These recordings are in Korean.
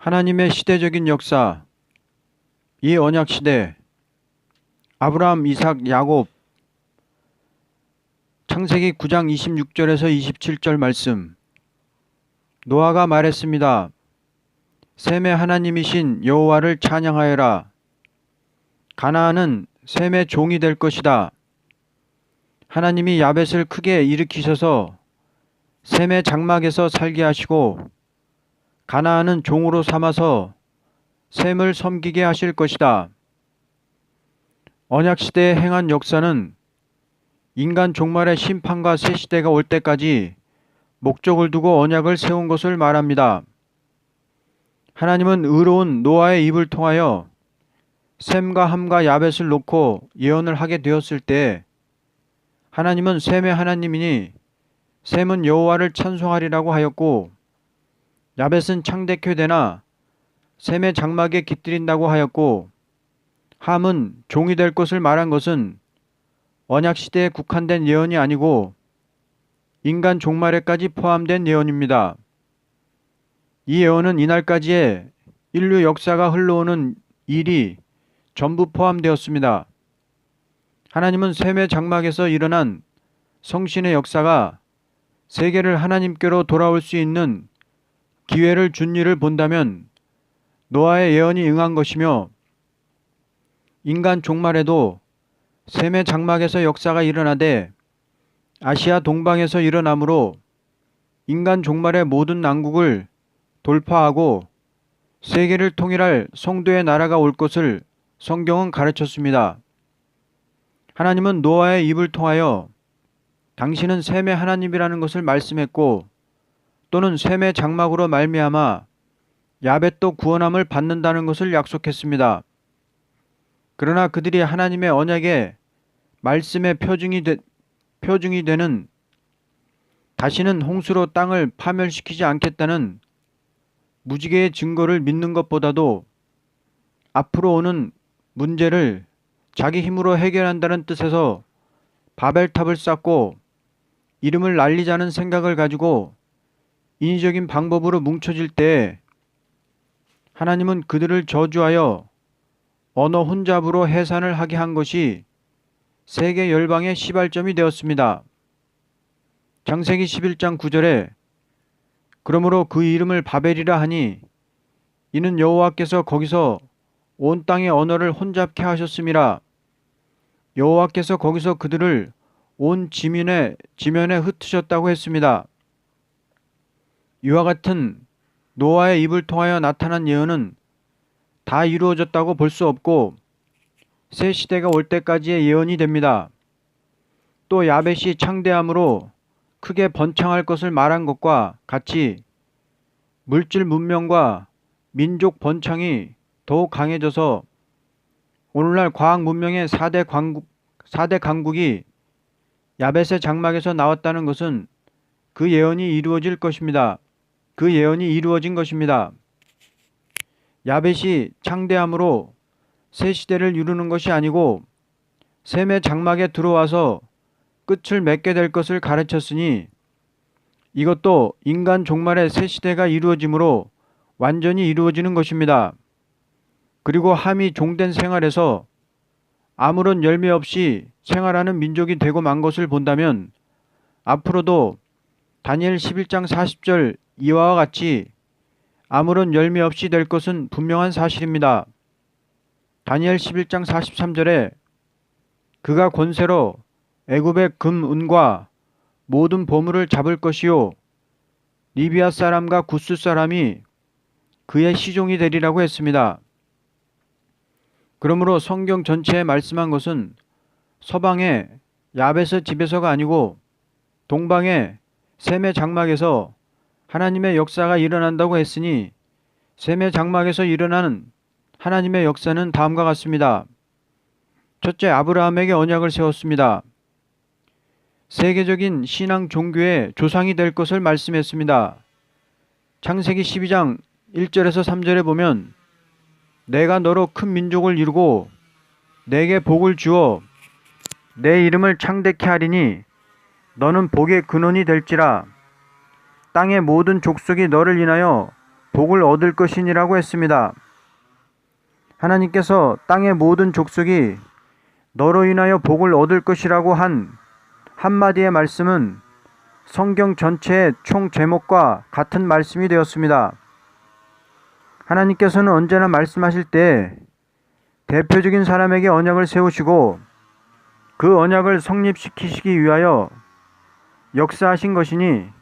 하나님의 시대적인 역사, 이 언약 시대, 아브라함, 이삭, 야곱, 창세기 9장 26절에서 27절 말씀. 노아가 말했습니다. 셈의 하나님이신 여호와를 찬양하여라. 가나안은 셈의 종이 될 것이다. 하나님이 야벳을 크게 일으키셔서 셈의 장막에서 살게 하시고 가나안은 종으로 삼아서 셈을 섬기게 하실 것이다. 언약 시대에 행한 역사는 인간 종말의 심판과 새 시대가 올 때까지 목적을 두고 언약을 세운 것을 말합니다. 하나님은 의로운 노아의 입을 통하여 셈과 함과 야벳을 놓고 예언을 하게 되었을 때 하나님은 셈의 하나님이니 셈은 여호와를 찬송하리라고 하였고 야벳은 창대케 되나 셈의 장막에 깃들인다고 하였고 함은 종이 될 것을 말한 것은 언약 시대에 국한된 예언이 아니고 인간 종말에까지 포함된 예언입니다. 이 예언은 이날까지의 인류 역사가 흘러오는 일이 전부 포함되었습니다. 하나님은 셈의 장막에서 일어난 성신의 역사가 세계를 하나님께로 돌아올 수 있는 기회를 준 일을 본다면 노아의 예언이 응한 것이며 인간 종말에도 셈의 장막에서 역사가 일어나되 아시아 동방에서 일어나므로 인간 종말의 모든 난국을 돌파하고 세계를 통일할 성도의 나라가 올 것을 성경은 가르쳤습니다. 하나님은 노아의 입을 통하여 당신은 셈의 하나님이라는 것을 말씀했고 또는 셈의 장막으로 말미암아 야벳도 구원함을 받는다는 것을 약속했습니다. 그러나 그들이 하나님의 언약의 말씀의 표징이, 되, 표징이 되는 다시는 홍수로 땅을 파멸시키지 않겠다는 무지개의 증거를 믿는 것보다도 앞으로 오는 문제를 자기 힘으로 해결한다는 뜻에서 바벨탑을 쌓고 이름을 날리자는 생각을 가지고 인위적인 방법으로 뭉쳐질 때 하나님은 그들을 저주하여 언어 혼잡으로 해산을 하게 한 것이 세계 열방의 시발점이 되었습니다. 장세기 11장 9절에 그러므로 그 이름을 바벨이라 하니 이는 여호와께서 거기서 온 땅의 언어를 혼잡케 하셨음이라 여호와께서 거기서 그들을 온 지면에 지면에 흩으셨다고 했습니다. 이와 같은 노아의 입을 통하여 나타난 예언은 다 이루어졌다고 볼 수 없고 새 시대가 올 때까지의 예언이 됩니다. 또 야벳이 창대함으로 크게 번창할 것을 말한 것과 같이 물질 문명과 민족 번창이 더욱 강해져서 오늘날 과학 문명의 4대 강국, 4대 강국이 야벳의 장막에서 나왔다는 것은 그 예언이 이루어질 것입니다. 그 예언이 이루어진 것입니다. 야벳이 창대함으로 새 시대를 이루는 것이 아니고 셈의 장막에 들어와서 끝을 맺게 될 것을 가르쳤으니 이것도 인간 종말의 새 시대가 이루어지므로 완전히 이루어지는 것입니다. 그리고 함이 종된 생활에서 아무런 열매 없이 생활하는 민족이 되고 만 것을 본다면 앞으로도 다니엘 11장 40절 이와 같이 아무런 열매 없이 될 것은 분명한 사실입니다. 다니엘 11장 43절에 그가 권세로 애굽의 금, 은과 모든 보물을 잡을 것이요 리비아 사람과 구스 사람이 그의 시종이 되리라고 했습니다. 그러므로 성경 전체에 말씀한 것은 서방의 야베스 집에서가 아니고 동방의 셈의 장막에서 하나님의 역사가 일어난다고 했으니 셈의 장막에서 일어나는 하나님의 역사는 다음과 같습니다. 첫째, 아브라함에게 언약을 세웠습니다. 세계적인 신앙 종교의 조상이 될 것을 말씀했습니다. 창세기 12장 1절에서 3절에 보면 내가 너로 큰 민족을 이루고 내게 복을 주어 내 이름을 창대케 하리니 너는 복의 근원이 될지라 땅의 모든 족속이 너를 인하여 복을 얻을 것이니라고 했습니다. 하나님께서 땅의 모든 족속이 너로 인하여 복을 얻을 것이라고 한 한마디의 말씀은 성경 전체의 총 제목과 같은 말씀이 되었습니다. 하나님께서는 언제나 말씀하실 때 대표적인 사람에게 언약을 세우시고 그 언약을 성립시키시기 위하여 역사하신 것이니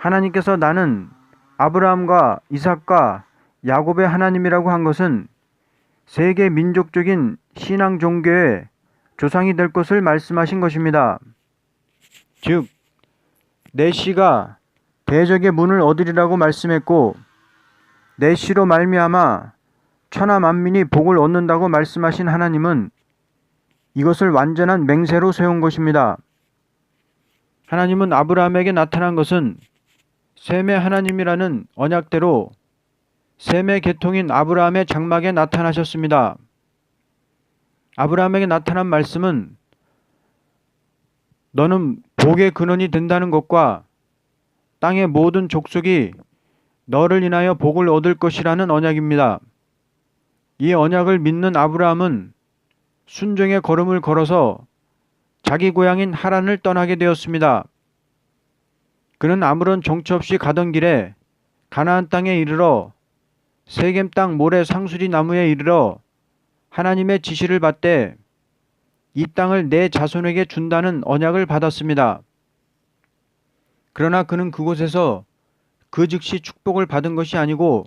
하나님께서 나는 아브라함과 이삭과 야곱의 하나님이라고 한 것은 세계 민족적인 신앙 종교의 조상이 될 것을 말씀하신 것입니다. 즉, 내 씨가 대적의 문을 얻으리라고 말씀했고 내 씨로 말미암아 천하 만민이 복을 얻는다고 말씀하신 하나님은 이것을 완전한 맹세로 세운 것입니다. 하나님은 아브라함에게 나타난 것은 셈의 하나님이라는 언약대로 셈의 계통인 아브라함의 장막에 나타나셨습니다. 아브라함에게 나타난 말씀은 너는 복의 근원이 된다는 것과 땅의 모든 족속이 너를 인하여 복을 얻을 것이라는 언약입니다. 이 언약을 믿는 아브라함은 순종의 걸음을 걸어서 자기 고향인 하란을 떠나게 되었습니다. 그는 아무런 정처 없이 가던 길에 가나안 땅에 이르러 세겜 땅 모래 상수리 나무에 이르러 하나님의 지시를 받되 이 땅을 내 자손에게 준다는 언약을 받았습니다. 그러나 그는 그곳에서 그 즉시 축복을 받은 것이 아니고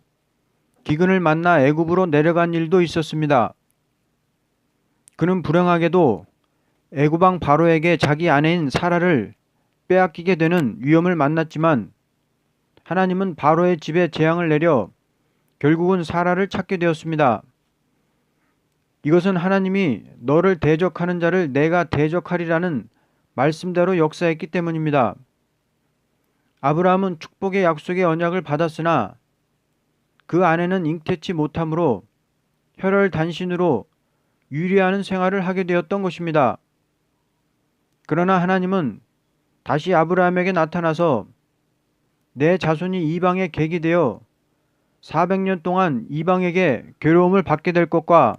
기근을 만나 애굽으로 내려간 일도 있었습니다. 그는 불행하게도 애굽왕 바로에게 자기 아내인 사라를 빼앗기게 되는 위험을 만났지만 하나님은 바로의 집에 재앙을 내려 결국은 사라를 찾게 되었습니다. 이것은 하나님이 너를 대적하는 자를 내가 대적하리라는 말씀대로 역사했기 때문입니다. 아브라함은 축복의 약속의 언약을 받았으나 그 아내는 잉태치 못함으로 혈혈 단신으로 유리하는 생활을 하게 되었던 것입니다. 그러나 하나님은 다시 아브라함에게 나타나서 내 자손이 이방에 객이 되어 400년 동안 이방에게 괴로움을 받게 될 것과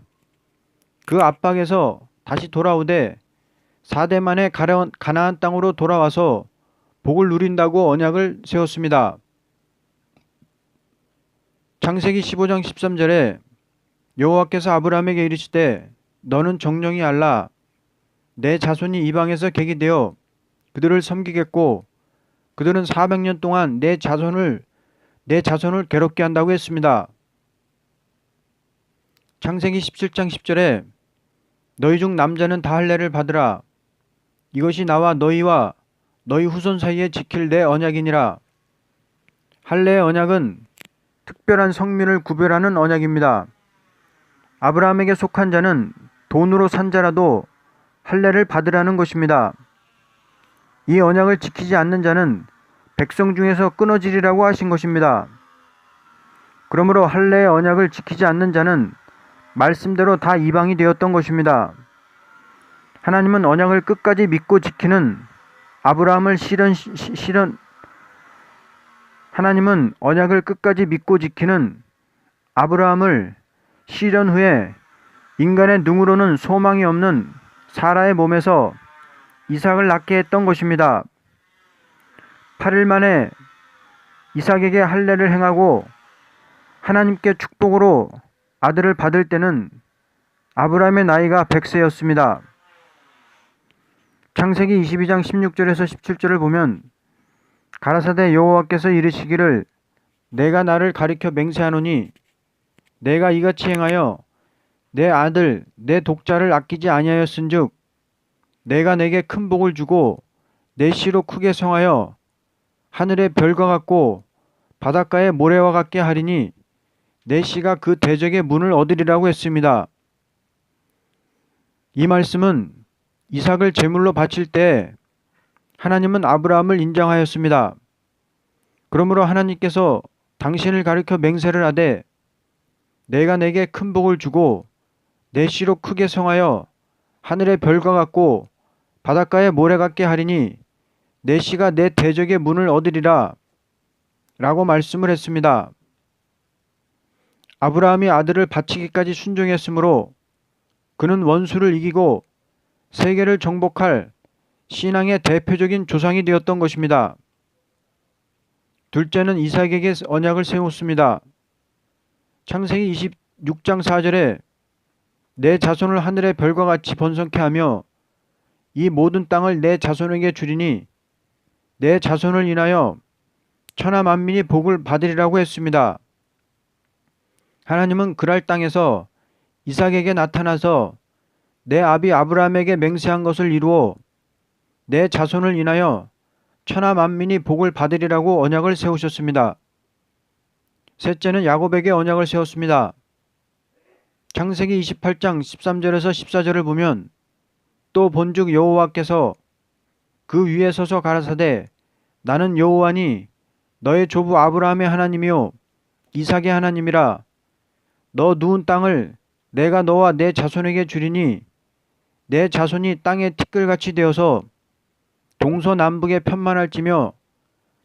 그 압박에서 다시 돌아오되 4대 만에 가나안 땅으로 돌아와서 복을 누린다고 언약을 세웠습니다. 창세기 15장 13절에 여호와께서 아브라함에게 이르시되 너는 정령이 알라 내 자손이 이방에서 객이 되어 그들을 섬기겠고 그들은 400년 동안 내 자손을 내 자손을 괴롭게 한다고 했습니다. 창세기 17장 10절에 너희 중 남자는 다 할례를 받으라 이것이 나와 너희와 너희 후손 사이에 지킬 내 언약이니라 할례의 언약은 특별한 성민을 구별하는 언약입니다. 아브라함에게 속한 자는 돈으로 산 자라도 할례를 받으라는 것입니다. 이 언약을 지키지 않는 자는 백성 중에서 끊어지리라고 하신 것입니다. 그러므로 할례의 언약을 지키지 않는 자는 말씀대로 다 이방이 되었던 것입니다. 하나님은 언약을 끝까지 믿고 지키는 아브라함을 실현, 실현, 하나님은 언약을 끝까지 믿고 지키는 아브라함을 실현 후에 인간의 능으로는 소망이 없는 사라의 몸에서 이삭을 낳게 했던 것입니다. 8일 만에 이삭에게 할례를 행하고 하나님께 축복으로 아들을 받을 때는 아브라함의 나이가 100세였습니다. 창세기 22장 16절에서 17절을 보면 가라사대 여호와께서 이르시기를 내가 나를 가리켜 맹세하노니 내가 이같이 행하여 내 아들 내 독자를 아끼지 아니하였은즉 내가 내게 큰 복을 주고 내 씨로 크게 성하여 하늘의 별과 같고 바닷가의 모래와 같게 하리니 내 씨가 그 대적의 문을 얻으리라고 했습니다. 이 말씀은 이삭을 제물로 바칠 때 하나님은 아브라함을 인정하였습니다. 그러므로 하나님께서 당신을 가리켜 맹세를 하되 내가 내게 큰 복을 주고 내 씨로 크게 성하여 하늘의 별과 같고 바닷가의 모래 같게 하리니 내 씨가 내 대적의 문을 얻으리라 라고 말씀을 했습니다. 아브라함이 아들을 바치기까지 순종했으므로 그는 원수를 이기고 세계를 정복할 신앙의 대표적인 조상이 되었던 것입니다. 둘째는 이삭에게 언약을 세웠습니다. 창세기 26장 4절에 내 자손을 하늘의 별과 같이 번성케 하며 이 모든 땅을 내 자손에게 주리니 내 자손을 인하여 천하 만민이 복을 받으리라고 했습니다. 하나님은 그랄 땅에서 이삭에게 나타나서 내 아비 아브라함에게 맹세한 것을 이루어 내 자손을 인하여 천하 만민이 복을 받으리라고 언약을 세우셨습니다. 셋째는 야곱에게 언약을 세웠습니다. 창세기 28장 13절에서 14절을 보면 또 본즉 여호와께서 그 위에 서서 가라사대 나는 여호와니 너의 조부 아브라함의 하나님이요 이삭의 하나님이라 너 누운 땅을 내가 너와 내 자손에게 주리니 내 자손이 땅의 티끌같이 되어서 동서남북에 편만할지며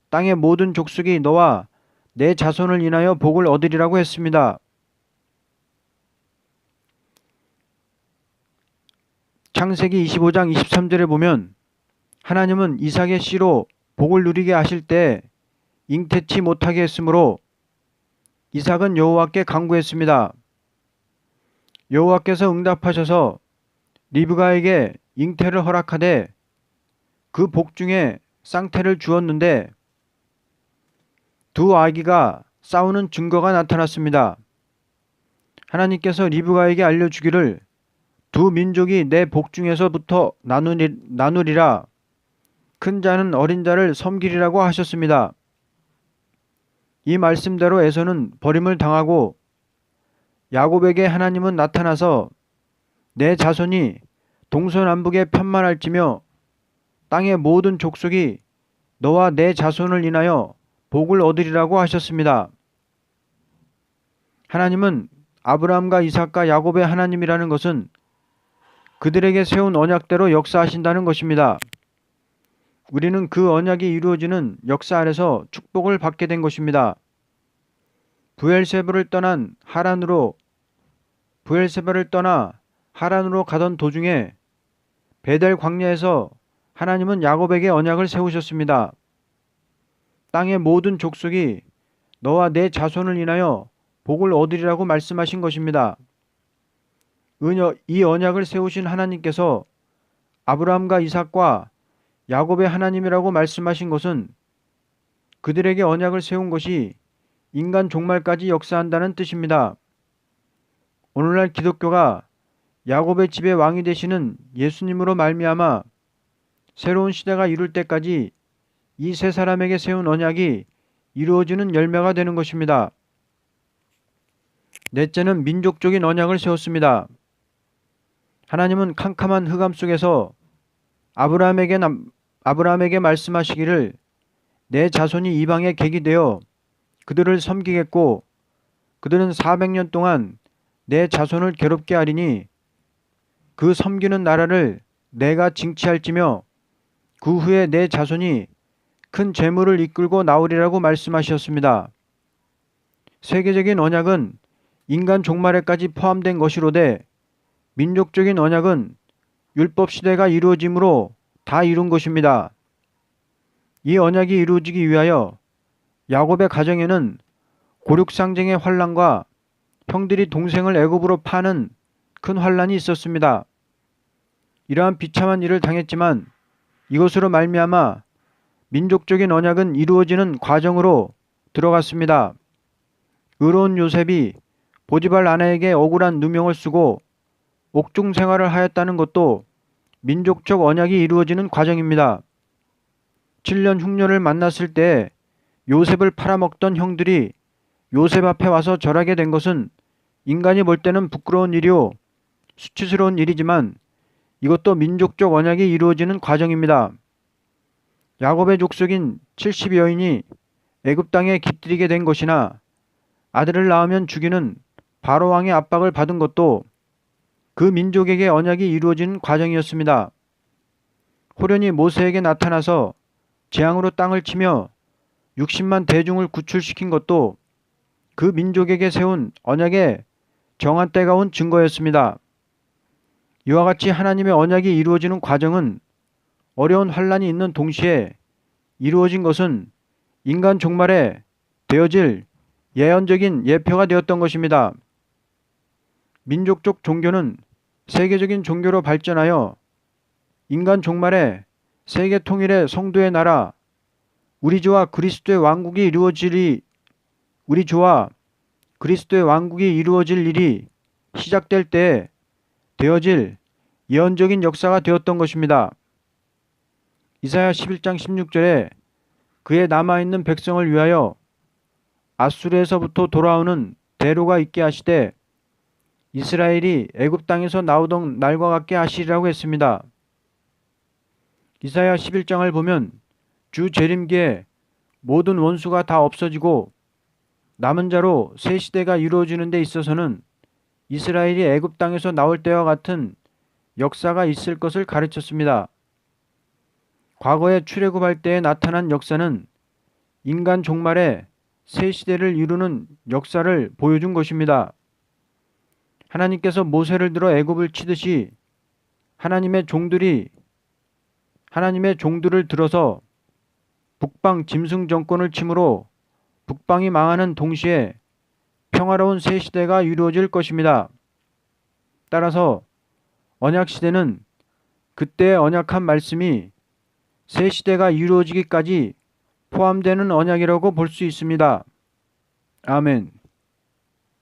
땅의 모든 족속이 너와 내 자손을 인하여 복을 얻으리라고 했습니다. 창세기 25장 23절에 보면 하나님은 이삭의 씨로 복을 누리게 하실 때 잉태치 못하게 했으므로 이삭은 여호와께 강구했습니다. 여호와께서 응답하셔서 리브가에게 잉태를 허락하되 그 복 중에 쌍태를 주었는데 두 아기가 싸우는 증거가 나타났습니다. 하나님께서 리브가에게 알려주기를 두 민족이 내 복 중에서부터 나누리, 나누리라 큰 자는 어린 자를 섬기리라고 하셨습니다. 이 말씀대로 에서는 버림을 당하고 야곱에게 하나님은 나타나서 내 자손이 동서남북에 편만할지며 땅의 모든 족속이 너와 내 자손을 인하여 복을 얻으리라고 하셨습니다. 하나님은 아브라함과 이삭과 야곱의 하나님이라는 것은 그들에게 세운 언약대로 역사하신다는 것입니다. 우리는 그 언약이 이루어지는 역사 안에서 축복을 받게 된 것입니다. 부엘세브를 떠난 하란으로 부엘세바를 떠나 하란으로 가던 도중에 베델 광야에서 하나님은 야곱에게 언약을 세우셨습니다. 땅의 모든 족속이 너와 내 자손을 인하여 복을 얻으리라고 말씀하신 것입니다. 이 언약을 세우신 하나님께서 아브라함과 이삭과 야곱의 하나님이라고 말씀하신 것은 그들에게 언약을 세운 것이 인간 종말까지 역사한다는 뜻입니다. 오늘날 기독교가 야곱의 집의 왕이 되시는 예수님으로 말미암아 새로운 시대가 이룰 때까지 이 세 사람에게 세운 언약이 이루어지는 열매가 되는 것입니다. 넷째는 민족적인 언약을 세웠습니다. 하나님은 캄캄한 흑암 속에서 아브라함에게 남, 아브라함에게 말씀하시기를 내 자손이 이방에 객이 되어 그들을 섬기겠고 그들은 400년 동안 내 자손을 괴롭게 하리니 그 섬기는 나라를 내가 징치할지며 그 후에 내 자손이 큰 재물을 이끌고 나오리라고 말씀하셨습니다. 세계적인 언약은 인간 종말에까지 포함된 것이로되 민족적인 언약은 율법 시대가 이루어짐으로 다 이룬 것입니다. 이 언약이 이루어지기 위하여 야곱의 가정에는 고륙상쟁의 환란과 형들이 동생을 애굽으로 파는 큰 환란이 있었습니다. 이러한 비참한 일을 당했지만 이것으로 말미암아 민족적인 언약은 이루어지는 과정으로 들어갔습니다. 의로운 요셉이 보지발 아내에게 억울한 누명을 쓰고 옥중 생활을 하였다는 것도 민족적 언약이 이루어지는 과정입니다. 7년 흉년을 만났을 때 요셉을 팔아먹던 형들이 요셉 앞에 와서 절하게 된 것은 인간이 볼 때는 부끄러운 일이요 수치스러운 일이지만 이것도 민족적 언약이 이루어지는 과정입니다. 야곱의 족속인 70 여인이 애굽 땅에 깃들이게 된 것이나 아들을 낳으면 죽이는 바로 왕의 압박을 받은 것도 그 민족에게 언약이 이루어진 과정이었습니다. 호련히 모세에게 나타나서 재앙으로 땅을 치며 60만 대중을 구출시킨 것도 그 민족에게 세운 언약의 정한 때가 온 증거였습니다. 이와 같이 하나님의 언약이 이루어지는 과정은 어려운 환란이 있는 동시에 이루어진 것은 인간 종말에 되어질 예언적인 예표가 되었던 것입니다. 민족적 종교는 세계적인 종교로 발전하여 인간 종말에 세계 통일의 성도의 나라 우리 주와 그리스도의 왕국이 이루어질 이 우리 주와 그리스도의 왕국이 이루어질 일이 시작될 때에 되어질 예언적인 역사가 되었던 것입니다. 이사야 11장 16절에 그의 남아있는 백성을 위하여 아수르에서부터 돌아오는 대로가 있게 하시되 이스라엘이 애굽 땅에서 나오던 날과 같게 하시리라고 했습니다. 이사야 11장을 보면 주 재림기에 모든 원수가 다 없어지고 남은 자로 새 시대가 이루어지는 데 있어서는 이스라엘이 애굽 땅에서 나올 때와 같은 역사가 있을 것을 가르쳤습니다. 과거에 출애굽할 때에 나타난 역사는 인간 종말에 새 시대를 이루는 역사를 보여준 것입니다. 하나님께서 모세를 들어 애굽을 치듯이 하나님의 종들이 하나님의 종들을 들어서 북방 짐승 정권을 침으로 북방이 망하는 동시에 평화로운 새 시대가 이루어질 것입니다. 따라서 언약 시대는 그때 언약한 말씀이 새 시대가 이루어지기까지 포함되는 언약이라고 볼 수 있습니다. 아멘.